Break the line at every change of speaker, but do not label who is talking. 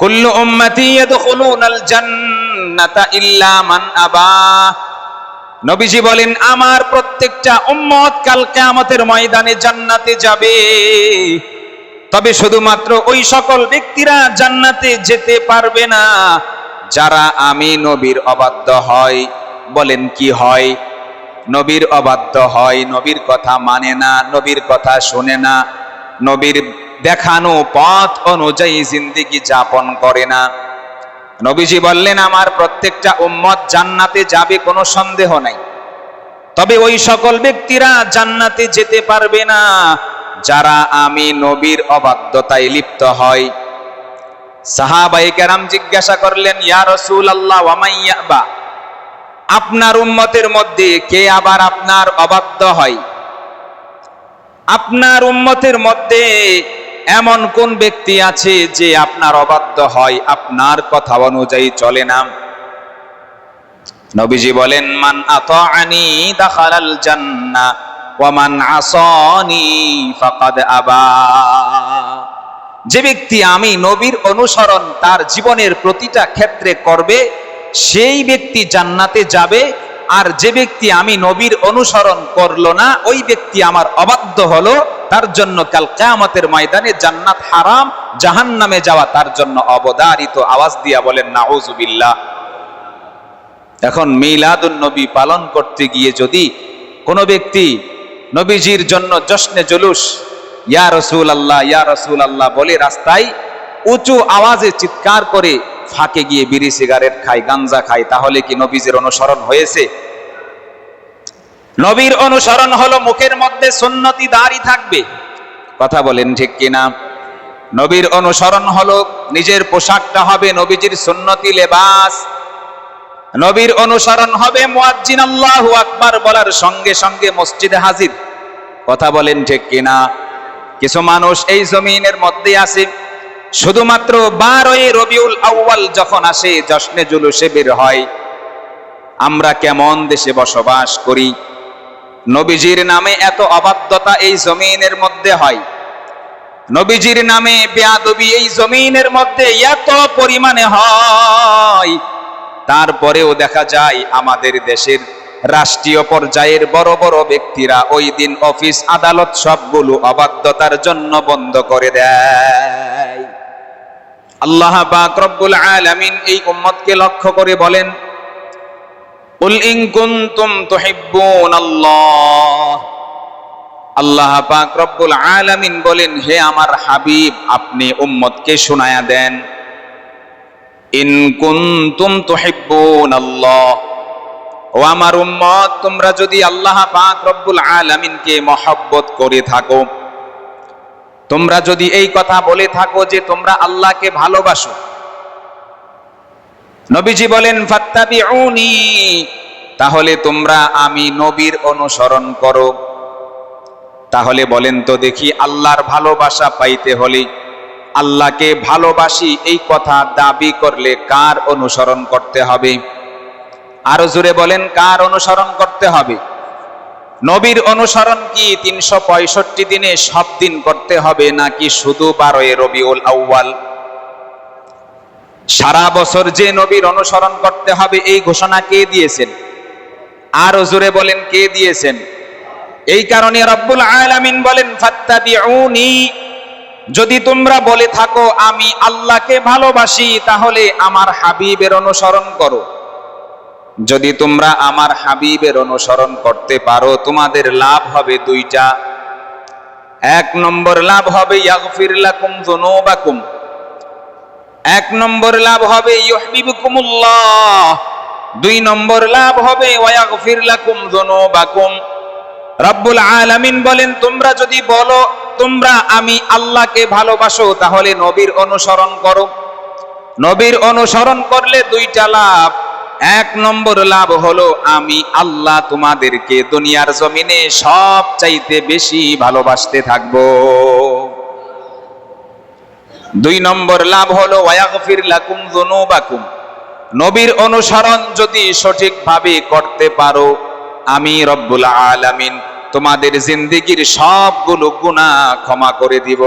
কুল্লু উম্মতি ইয়াদখুলুনাল জান্নাতা ইল্লা মান আবা। নবীজি বলেন, আমার প্রত্যেকটা উম্মত কাল কিয়ামতের ময়দানে জান্নাতে যাবে। তবে শুধুমাত্র ওই সকল ব্যক্তিরা জান্নাতে যেতে পারবে না, যারা আমি নবীর অবাধ্য হয়। বলেন, কি হয়? নবীর অবাধ্য হয়, নবীর কথা মানে না, নবীর কথা শোনে না, নবীর দেখানো পথ অনুযায়ী জিন্দিগি যাপন করে না। নবীজি বললেন, আমার প্রত্যেকটা উম্মত জান্নাতে যাবে, কোনো সন্দেহ নাই। তবে ওই সকল ব্যক্তিরা জান্নাতে যেতে পারবে না, যারা আমি নবীর অবাধ্যতায় লিপ্ত হয়। সাহাবাই কেরাম জিজ্ঞাসা করলেন, ইয়া রসুল আল্লাহ ওয়ামাইয়াবা আপনার উম্মতের মধ্যে কে আবার আপনার অবাধ্য হয়? আপনার উম্মতের মধ্যে এমন কোন ব্যক্তি আছে যে আপনার অবাধ্য হয়, আপনার কথা অনুযায়ী চলে না? নবীজি বলেন, মান আতাআনি দাখালাল জান্নাহ ওয়া আসানি ফাকাদ আবা। যে ব্যক্তি আমি নবীর অনুসরণ তার জীবনের প্রতিটা ক্ষেত্রে করবে, সেই ব্যক্তি জান্নাতে যাবে আর যে ব্যক্তি আমি নবীর অনুসরণ করল না, ওই ব্যক্তি আমার অবাধ্য হলো, তার জন্য কাল কিয়ামতের ময়দানে জান্নাত হারাম, জাহান্নামে যাওয়া তার জন্য অবদারিত আওয়াজ দিয়া বলেন নাউজুবিল্লাহ এখন মিলাদুন নবী পালন করতে গিয়ে যদি কোনো ব্যক্তি নবীজির জন্য জশ্নে জলুস, ইয়া রসুল আল্লাহ ইয়া রসুল আল্লাহ বলে রাস্তায় উঁচু আওয়াজে চিৎকার করে ফাঁকে গিয়ে বিড়ি, সিগারেট খায় গাঞ্জা খায় তাহলে কি নবীজির অনুসরণ হয়েছে? নবীর অনুসরণ হলো মুখের মধ্যে সুন্নতি দাড়ি থাকবে। কথা বলেন ঠিক কিনা? নবীর অনুসরণ হলো নিজের পোশাকটা হবে নবীজির সুন্নতি লেবাস। নবীর অনুসরণ হবে মুয়াজ্জিন আল্লাহু আকবার বলার সঙ্গে সঙ্গে মসজিদে হাজির। কথা বলেন ঠিক কিনা? কিছু মানুষ এই জমিনের মধ্যে আছে। শুধুমাত্র বারোই রবিউল আউয়াল যখন আসে, জশ্নে জুলুসে বের হয়। আমরা কেমন দেশে বসবাস করি? নবীজির নামে এত অবাধ্যতা এই জমিনের মধ্যে হয়। নবীজির নামে বেয়াদবি এই জমিনের মধ্যে এত পরিমাণে হয়। তারপরেও দেখা যায়, আমাদের দেশের রাষ্ট্রীয় পর্যায়ের বড় বড় ব্যক্তিরা ওই দিন অফিস, আদালত সবগুলো অবাধ্যতার জন্য বন্ধ করে দেয়। আল্লাহ পাক রব্বুল আলামিন এই উম্মতকে লক্ষ্য করে বলেন, উল ইন কুনতুম তুহিব্বুন আল্লাহ আল্লাহ পাক রব্বুল আলামিন বলেন, হে আমার হাবিব, আপনি উম্মতকে শোনায়া দেন। ইন কুনতুম তুহিব্বুন আল্লাহ ও আমার উম্মত, তোমরা যদি আল্লাহ পাক রব্বুল আলামিনকে মহব্বত করে থাকো তোমরা যদি এই কথা বলে থাকো যে তোমরা আল্লাহকে ভালোবাসো। নবীজি বলেন, ফাত্তাবিউনি তাহলে তোমরা আমি নবীর অনুসরণ করো। তাহলে বলেন তো দেখি, আল্লাহর ভালোবাসা পাইতে হলে আল্লাহকে ভালোবাসি, এই কথা দাবি করলে কার অনুসরণ করতে হবে? আরও জোরে বলেন, কার অনুসরণ করতে হবে? নবীর অনুসরণ কি? তিনশো পঁয়ষট্টি দিনে সব দিন করতে হবে নাকি শুধু বারোয় রবিউল আউ্বাল সারা বছর যে নবীর অনুসরণ করতে হবে, এই ঘোষণা কে দিয়েছেন? আরও জোরে বলেন, কে দিয়েছেন? এই কারণে রব্বুল আলামিন বলেন, ফাত্তাবিউনি। যদি তোমরা বলে থাকো, আমি আল্লাহকে ভালোবাসি, তাহলে আমার হাবিবের অনুসরণ করো। যদি তোমরা আমার হাবিবের অনুসরণ করতে পারো, তোমাদের লাভ হবে দুইটা। এক নম্বর লাভ হবে এক নম্বর লাভ হবে দুই নম্বর লাভ হবে রব্বুল আলামিন বলেন, তোমরা যদি বলো, তোমরা আমি আল্লাহকে ভালোবাসো, তাহলে নবীর অনুসরণ করো। নবীর অনুসরণ করলে দুইটা লাভ। এক নম্বর লাভ হলো আমি আল্লাহ তোমাদেরকে দুনিয়ার জমিনে সব চাইতে বেশি ভালোবাসতে থাকব। দুই নম্বর লাভ হলো ওয়াগফির লাকুম যুনুবাকুম। নবীর অনুসরণ যদি সঠিকভাবে করতে পারো, আমি রব্বুল আলামিন তোমাদের জিন্দিগির সবগুলো গুনাহ ক্ষমা করে দিব।